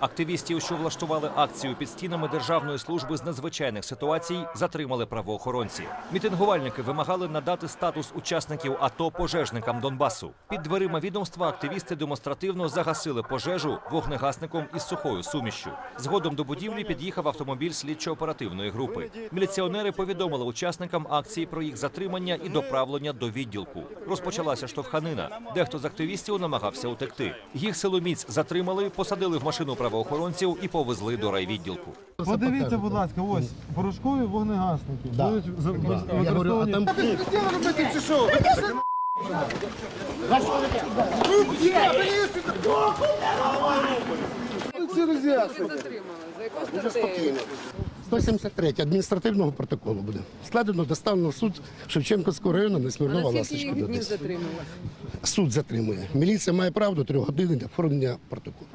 Активістів, що влаштували акцію під стінами Державної служби з надзвичайних ситуацій, затримали правоохоронці. Мітингувальники вимагали надати статус учасників АТО пожежникам Донбасу. Під дверима відомства активісти демонстративно загасили пожежу вогнегасником із сухою сумішчю. Згодом до будівлі під'їхав автомобіль слідчо-оперативної групи. Міліціонери повідомили учасникам акції про їх затримання і доправлення до відділку. Розпочалася штовханина. Дехто з активістів намагався утекти. Їх силоміць затримали, посадили в машину правоохоронців і повезли до райвідділку. Подивіться, будь ласка, ось порошкові вогнегасники. Да. Будуть за- Я говорю, а використовані. там Дуже спокійно. 173 адміністративного протоколу буде. Складено, доставлено в суд Шевченківського району на Смірнова Ласточка. Їх днів затримали? Суд затримує. Міліція має право до трьох годин для оформлення протоколу.